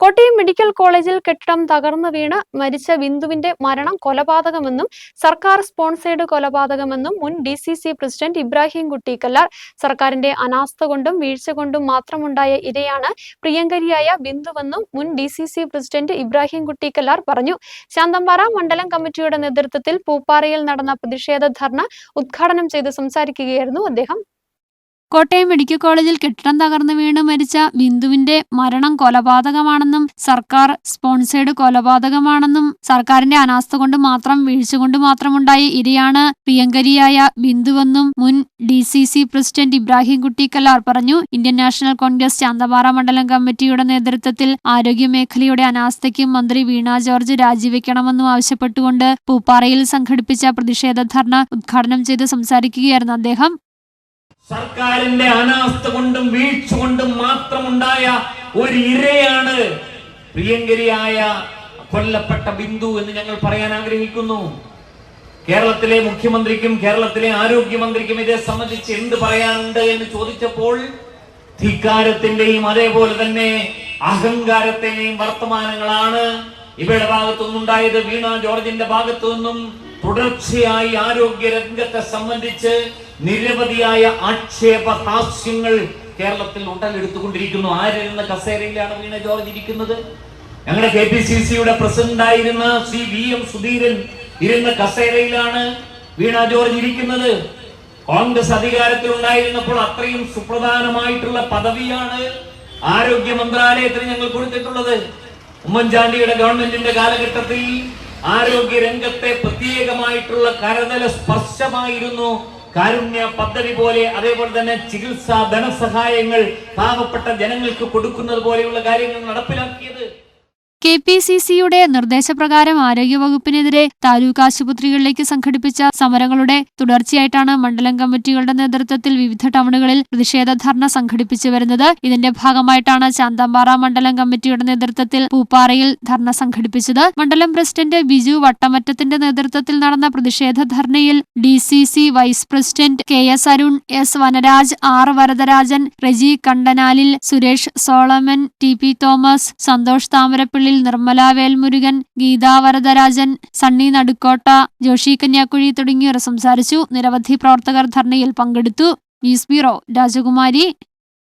Kottayam medical കോളേജിൽ കെട്ടിടം തകർന്നു വീണ് മരിച്ച ബിന്ദുവിന്റെ മരണം കൊലപാതകമെന്നും സർക്കാർ സ്പോൺസേഡ് കൊലപാതകമെന്നും മുൻ D C C president Ibrahim Kuttikallar സർക്കാരിന്റെ അനാസ്ഥ കൊണ്ടും വീഴ്ച കൊണ്ടും മാത്രമുണ്ടായ ഇരയാണ് പ്രിയങ്കരിയായ ബിന്ദുവെന്നും മുൻ D C C president Ibrahim Kuttikallar പറഞ്ഞു. ശാന്തമ്പാറ മണ്ഡലം കമ്മിറ്റിയുടെ നേതൃത്വത്തിൽ പൂപ്പാറയിൽ നടന്ന പ്രതിഷേധ ധർണ ഉദ്ഘാടനം ചെയ്ത് സംസാരിക്കുകയായിരുന്നു അദ്ദേഹം. കോട്ടയം മെഡിക്കൽ കോളേജിൽ കെട്ടിടം തകർന്നു വീണ് മരിച്ച ബിന്ദുവിന്റെ മരണം കൊലപാതകമാണെന്നും സർക്കാർ സ്പോൺസേഡ് കൊലപാതകമാണെന്നും സർക്കാരിന്റെ അനാസ്ഥ കൊണ്ട് മാത്രം വീഴ്ച കൊണ്ട് മാത്രമുണ്ടായ ഇരയാണ് പ്രിയങ്കരിയായ ബിന്ദുവെന്നും മുൻ D C C president Ibrahim Kutty Kallar പറഞ്ഞു. ഇന്ത്യൻ നാഷണൽ കോൺഗ്രസ് ചാന്തപാറ മണ്ഡലം കമ്മിറ്റിയുടെ നേതൃത്വത്തിൽ ആരോഗ്യമേഖലയുടെ അനാസ്ഥയ്ക്കും മന്ത്രി വീണ ജോർജ് രാജിവെക്കണമെന്നും ആവശ്യപ്പെട്ടുകൊണ്ട് പൂപ്പാറയിൽ സംഘടിപ്പിച്ച പ്രതിഷേധ ധർണ ഉദ്ഘാടനം ചെയ്ത് സംസാരിക്കുകയായിരുന്നു അദ്ദേഹം. സർക്കാരിന്റെ അനാസ്ഥ കൊണ്ടും വീഴ്ച കൊണ്ടും മാത്രമുണ്ടായ ഒരു ഇരയാണ് പ്രിയങ്കരിയായ കൊല്ലപ്പെട്ട ബിന്ദു എന്ന് ഞങ്ങൾ പറയാൻ ആഗ്രഹിക്കുന്നു. കേരളത്തിലെ മുഖ്യമന്ത്രിക്കും കേരളത്തിലെ ആരോഗ്യമന്ത്രിക്കും ഇതേ സംബന്ധിച്ച് എന്ത് പറയാനുണ്ട് എന്ന് ചോദിച്ചപ്പോൾ ധിക്കാരത്തിന്റെയും അതേപോലെ തന്നെ അഹങ്കാരത്തിന്റെയും വർത്തമാനങ്ങളാണ്. ഇവരുടെ ഭാഗത്തുനിന്നുണ്ടായത് വീണ ജോർജിന്റെ ഭാഗത്തു നിന്നും തുടർച്ചയായി ആരോഗ്യ രംഗത്തെ സംബന്ധിച്ച് നിരവധിയായ ആക്ഷേപഹാസ്യങ്ങൾ കേരളത്തിൽ ഉടലെടുത്തുകൊണ്ടിരിക്കുന്നു. ആരിരുന്ന കസേരയിലാണ് വീണ ജോർജ് ഇരിക്കുന്നത്? ഞങ്ങളുടെ കെ പി സി സിയുടെ പ്രസിഡന്റ് ആയിരുന്ന ശ്രീ വി എം സുധീരൻ ഇരുന്ന കസേരയിലാണ് വീണ ജോർജ് ഇരിക്കുന്നത്. കോൺഗ്രസ് അധികാരത്തിൽ ഉണ്ടായിരുന്നപ്പോൾ അത്രയും സുപ്രധാനമായിട്ടുള്ള പദവിയാണ് ആരോഗ്യ മന്ത്രാലയത്തിന് ഞങ്ങൾ കൊടുത്തിട്ടുള്ളത്. ഉമ്മൻചാണ്ടിയുടെ ഗവൺമെന്റിന്റെ കാലഘട്ടത്തിൽ ആരോഗ്യ രംഗത്തെ പ്രത്യേകമായിട്ടുള്ള കരതല സ്പർശമായിരുന്നു കാരുണ്യ പദ്ധതി പോലെ അതേപോലെ തന്നെ ചികിത്സാ ധനസഹായങ്ങൾ പാവപ്പെട്ട ജനങ്ങൾക്ക് കൊടുക്കുന്നത് പോലെയുള്ള കാര്യങ്ങൾ നടപ്പിലാക്കിയത് കെ പി സി സിയുടെ നിർദ്ദേശപ്രകാരം ആരോഗ്യവകുപ്പിനെതിരെ താലൂക്ക് ആശുപത്രികളിലേക്ക് സംഘടിപ്പിച്ച സമരങ്ങളുടെ തുടർച്ചയായിട്ടാണ് മണ്ഡലം കമ്മിറ്റികളുടെ നേതൃത്വത്തിൽ വിവിധ ടൗണുകളിൽ പ്രതിഷേധ ധർണ സംഘടിപ്പിച്ചു വരുന്നത്. ഇതിന്റെ ഭാഗമായിട്ടാണ് ശാന്തമ്പാറ മണ്ഡലം കമ്മിറ്റിയുടെ നേതൃത്വത്തിൽ പൂപ്പാറയിൽ ധർണ സംഘടിപ്പിച്ചത്. മണ്ഡലം പ്രസിഡന്റ് ബിജു വട്ടമറ്റത്തിന്റെ നേതൃത്വത്തിൽ നടന്ന പ്രതിഷേധ ധർണയിൽ D C C vice president K S Arun S Vanaraj R Varadarajan Reji Kandanalil Suresh Solomon T P Thomas Santhosh Thamarappallil Nirmala Velmurugan Geetha Varadarajan Sunny Nadukkotta Joshi Kanyakuzhi തുടങ്ങിയവർ സംസാരിച്ചു. നിരവധി പ്രവർത്തകർ ധർണയിൽ പങ്കെടുത്തു. ന്യൂസ് ബ്യൂറോ രാജകുമാരി.